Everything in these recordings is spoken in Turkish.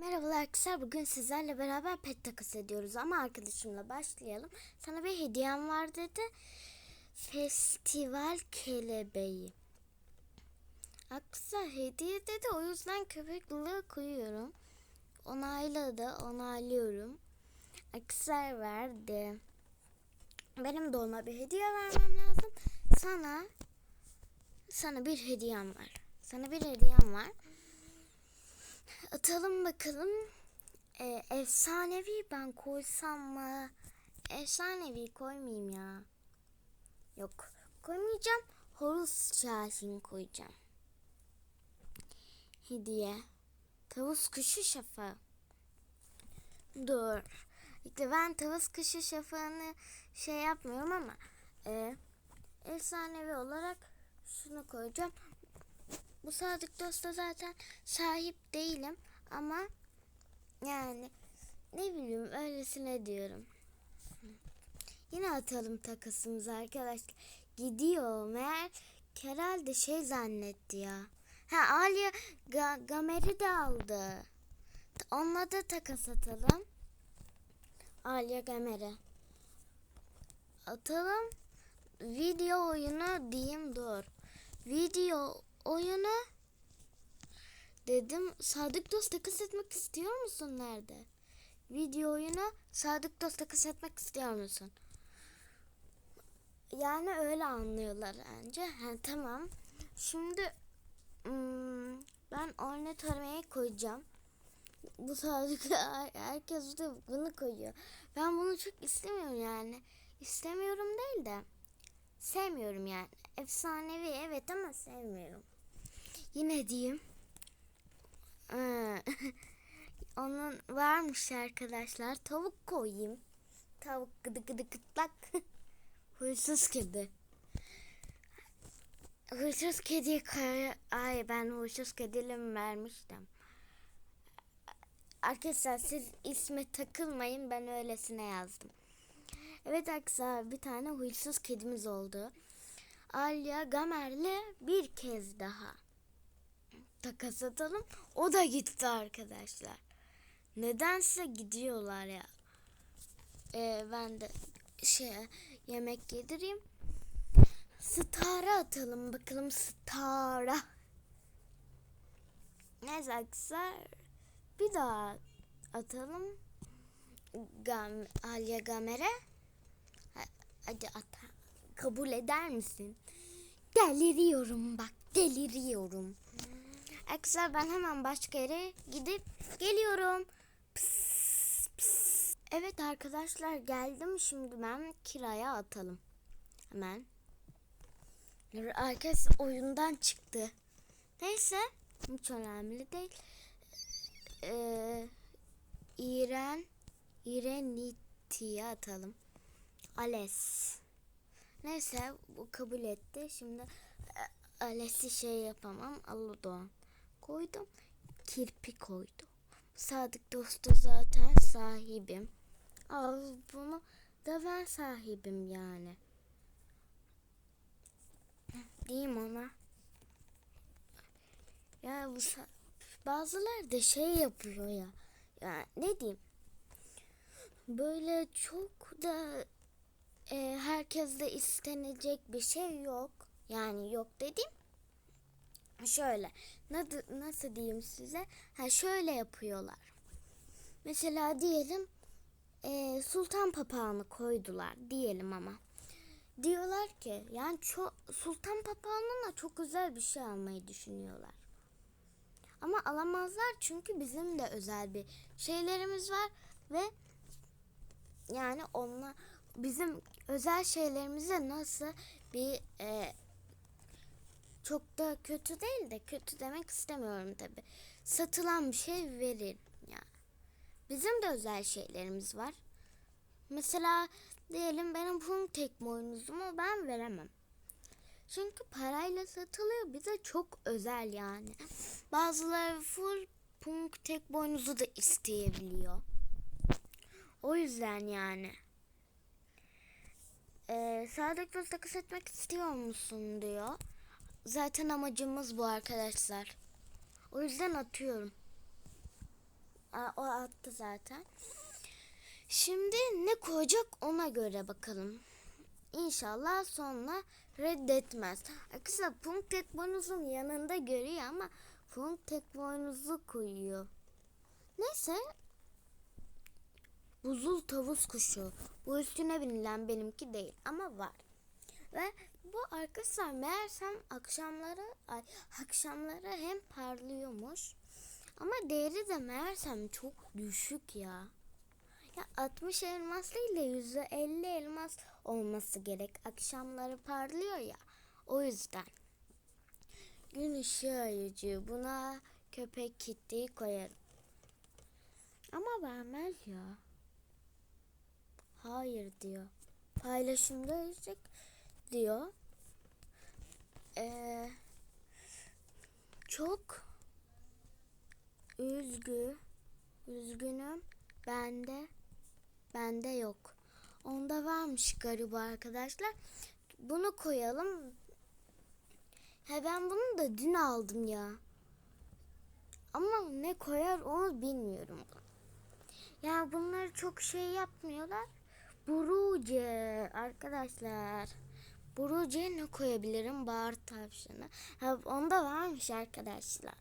Merhabalar arkadaşlar. Bugün sizlerle beraber pet takas ediyoruz ama arkadaşımla başlayalım. Sana bir hediyem var dedi. Festival kelebeği. Aksa hediye dedi. O yüzden köpek balığı koyuyorum. Onayladı. Onaylıyorum. Aksar verdi. Benim de ona bir hediye vermem lazım. Sana sana bir hediyem var. Sana bir hediyem var. Atalım bakalım. Ee, efsanevi ben koysam mı? Efsanevi koymayayım ya. Yok koymayacağım. Horus Şahin koyacağım. Hediye. Tavus kuşu şafağı. Dur. İşte ben tavus kuşu şafağını şey yapmıyorum ama e, efsanevi olarak şunu koyacağım. Bu sadık dosta zaten sahip değilim ama yani ne bileyim öylesine diyorum. Yine atalım takasımızı arkadaşlar. Gidiyor meğer Keral de şey zannetti ya. Ha Alya Ga- Gamer'i de aldı. Onunla da takas atalım. Alya Gamer'e. Atalım. Video oyunu diyeyim dur. Video oyunu dedim. Sadık dost takas etmek istiyor musun nerede? Video oyunu Sadık dost takas etmek istiyor musun? Yani öyle anlıyorlar bence. Ha, tamam. Şimdi hmm, ben ornet aramayı koyacağım. Bu sadık herkes de bunu koyuyor. Ben bunu çok istemiyorum yani. İstemiyorum değil de sevmiyorum yani. Efsanevi evet ama sevmiyorum. Yine diyeyim. Ee, Onun varmış arkadaşlar. Tavuk koyayım. Tavuk gıdı gıdı gıtlak. Huysuz kedi. Huysuz koy... Ay ben huysuz kediyle mi vermiştim? Arkadaşlar siz isme takılmayın ben öylesine yazdım. Evet arkadaşlar bir tane huysuz kedimiz oldu. Alya Gamer'le bir kez daha takas atalım. O da gitti arkadaşlar. Nedense gidiyorlar ya. Ee, ben de şey yemek yedireyim. Star'a atalım bakalım Star'a. Neyse arkadaşlar bir daha atalım. Gam Alya Gamer'e. Hadi at. Kabul eder misin? Deliriyorum bak deliriyorum. Arkadaşlar ben hemen başka yere gidip geliyorum. Pıs, pıs. Evet arkadaşlar geldim şimdi ben kiraya atalım. Hemen. Herkes oyundan çıktı. Neyse hiç önemli değil. Ee, İren İreniti'ye atalım. Ales. Neyse bu kabul etti. Şimdi e, Ales'i şey yapamam. Alıdoğan koydum. Kirpi koydum. Sadık dostu zaten sahibim. Al bunu da ben sahibim yani. Diyeyim ona. Ya bu sa- bazılar da şey yapıyor ya. Ya ne diyeyim? Böyle çok da e, herkeste istenecek bir şey yok. Yani yok dediğim şöyle nasıl, nasıl diyeyim size? Ha şöyle yapıyorlar. Mesela diyelim e, sultan papağanı koydular diyelim ama. Diyorlar ki yani çok sultan papağanına çok özel bir şey almayı düşünüyorlar. Ama alamazlar çünkü bizim de özel bir şeylerimiz var ve yani onunla bizim özel şeylerimize nasıl bir e, çok da kötü değil de kötü demek istemiyorum tabi. Satılan bir şey verin yani. Bizim de özel şeylerimiz var. Mesela diyelim benim punk tek boynuzumu ben veremem. Çünkü parayla satılıyor bize çok özel yani. Bazıları full punk tek boynuzu da isteyebiliyor. O yüzden yani. Ee, Sadık takas etmek istiyor musun diyor. Zaten amacımız bu arkadaşlar. O yüzden atıyorum. attı zaten. Şimdi ne koyacak ona göre bakalım. İnşallah sonra reddetmez. Arkadaşlar Punk tek boynuzun yanında görüyor ama Punk tek boynuzu koyuyor. Neyse. Buzul tavus kuşu. Bu üstüne binilen benimki değil ama var. Ve bu arkadaşlar meğersem akşamları ay, akşamları hem parlıyormuş. Ama değeri de meğersem çok düşük ya. Ya 60 elmas değil de 150 elmas olması gerek. Akşamları parlıyor ya. O yüzden. Gün ışığı ayıcı. Buna köpek kittiği koyarım. Ama vermez ya. Hayır diyor. Paylaşımda yüksek diyor. Ee, çok üzgü üzgünüm bende bende yok. Onda varmış gariba arkadaşlar. Bunu koyalım. He ben bunu da dün aldım ya. Ama ne koyar onu bilmiyorum. Ya bunları çok şey yapmıyorlar. Buruce arkadaşlar. Buruce'ye ne koyabilirim? Bağır tavşanı. Ha, onda varmış arkadaşlar.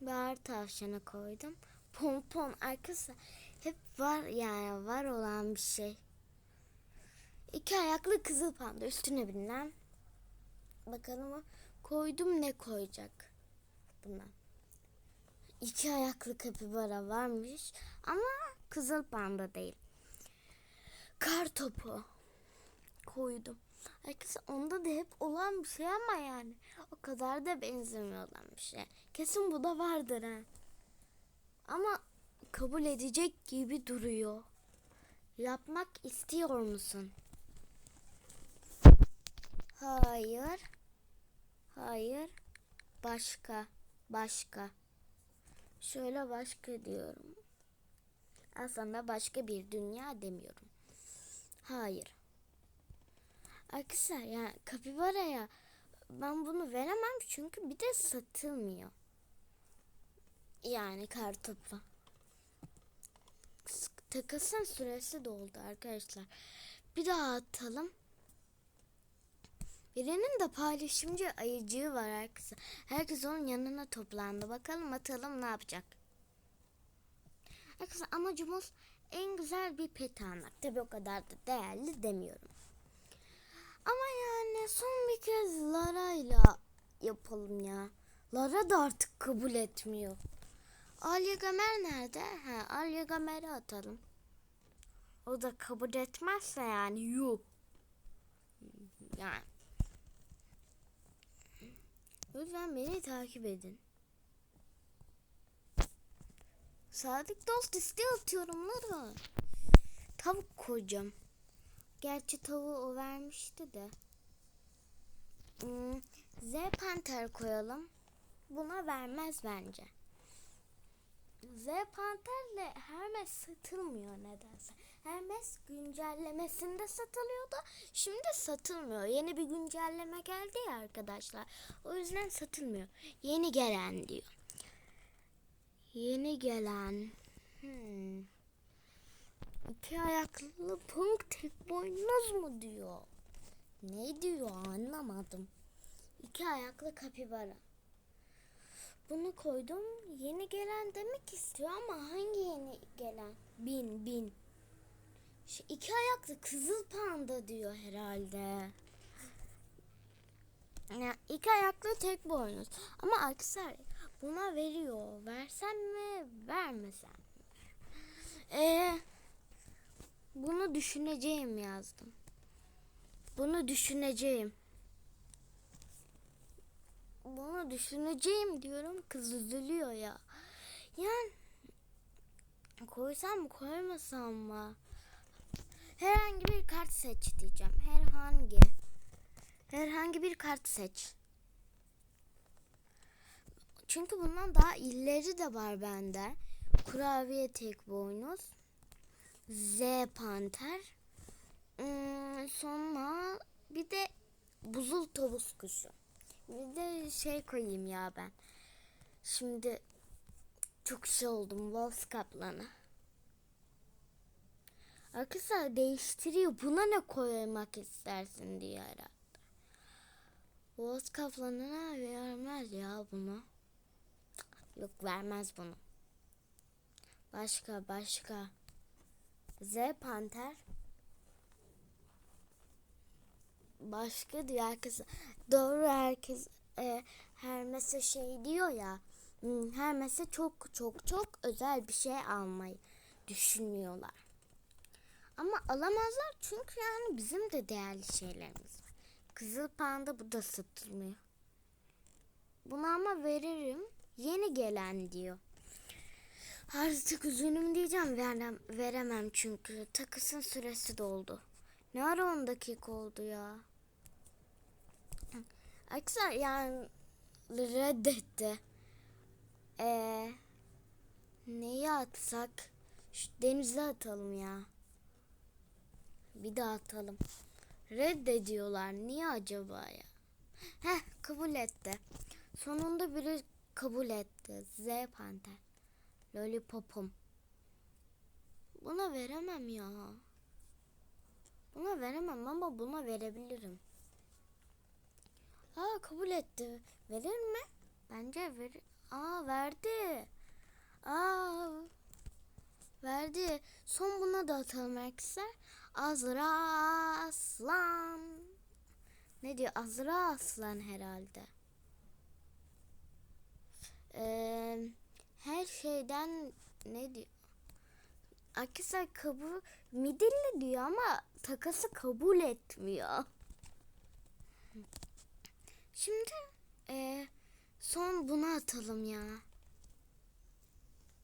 Bağır tavşanı koydum. Pompon arkadaşlar. Hep var yani var olan bir şey. İki ayaklı kızıl panda üstüne binilen. Bakalım koydum ne koyacak buna. İki ayaklı kapibara varmış ama kızıl panda değil. Kar topu koydum. Arkadaşlar onda da hep olan bir şey ama yani o kadar da benzemiyor olan bir şey. Kesin bu da vardır ha. Ama kabul edecek gibi duruyor. Yapmak istiyor musun? Hayır. Hayır. Başka. Başka. Şöyle başka diyorum. Aslında başka bir dünya demiyorum. Hayır. Arkadaşlar yani kapibaraya ben bunu veremem çünkü bir de satılmıyor. Yani kartopu. Takasın süresi doldu arkadaşlar. Bir daha atalım. Birinin de paylaşımcı ayıcığı var arkadaşlar. Herkes onun yanına toplandı. Bakalım atalım ne yapacak. Arkadaşlar amacımız en güzel bir pet almak. Tabi o kadar da değerli demiyorum. Ama yani son bir kez Lara'yla yapalım ya. Lara da artık kabul etmiyor. Alya Gamer nerede? Ha, Alya Gamer'i atalım. O da kabul etmezse yani yuh. Yani. Lütfen beni takip edin. Sadık dost istiyor atıyorum Lara. Tavuk koyacağım. Gerçi tavuğu o vermişti de. Hmm, Z panter koyalım. Buna vermez bence. Z panterle Hermes satılmıyor nedense. Hermes güncellemesinde satılıyordu. Şimdi satılmıyor. Yeni bir güncelleme geldi ya arkadaşlar. O yüzden satılmıyor. Yeni gelen diyor. Yeni gelen. Hmm. İki ayaklı punk tek boynuz mu diyor? Ne diyor anlamadım. İki ayaklı kapibara. Bunu koydum. Yeni gelen demek istiyor ama hangi yeni gelen? Bin bin. Şu iki ayaklı kızıl panda diyor herhalde. Ya iki ayaklı tek boynuz. Ama arkadaşlar buna veriyor. Versem mi vermesem mi? Eee bunu düşüneceğim yazdım. Bunu düşüneceğim. Bunu düşüneceğim diyorum. Kız üzülüyor ya. Yani koysam mı koymasam mı? Herhangi bir kart seç diyeceğim. Herhangi. Herhangi bir kart seç. Çünkü bundan daha illeri de var bende. Kurabiye tek boynuz. Z panter. Hmm, sonra bir de buzul tavus kuşu. Bir de şey koyayım ya ben. Şimdi çok şey oldum Wolf kaplanı. Arkadaşlar değiştiriyor. Buna ne koymak istersin diye herhalde. Wolf kaplanına vermez ya bunu. Yok vermez bunu. Başka başka. Z panter. Başka diyor herkes. Doğru herkes e, Hermes'e şey diyor ya. Hermes'e çok çok çok özel bir şey almayı düşünüyorlar. Ama alamazlar çünkü yani bizim de değerli şeylerimiz var. Kızıl panda bu da satılmıyor. Bunu ama veririm. Yeni gelen diyor. Artık üzgünüm diyeceğim verem, veremem çünkü takısın süresi doldu. Ne ara 10 dakika oldu ya. Arkadaşlar yani reddetti. Ee, neyi atsak? Şu denize atalım ya. Bir daha atalım. Reddediyorlar. Niye acaba ya? Heh kabul etti. Sonunda biri kabul etti. Z panter. Lollipop'um. Buna veremem ya. Buna veremem ama buna verebilirim. Aa kabul etti. Verir mi? Bence ver. Aa verdi. Aa verdi. Son buna da atalım arkadaşlar. Azra Aslan. Ne diyor? Azra Aslan herhalde. Ee, her şeyden ne diyor? Arkadaşlar kabul midilli diyor ama takası kabul etmiyor. Şimdi e, son bunu atalım ya.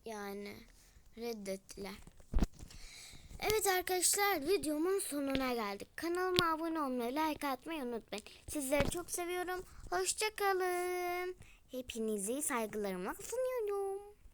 Yani reddettiler. Evet arkadaşlar videomun sonuna geldik. Kanalıma abone olmayı, like atmayı unutmayın. Sizleri çok seviyorum. Hoşçakalın. Hepinizi saygılarımla sunuyorum.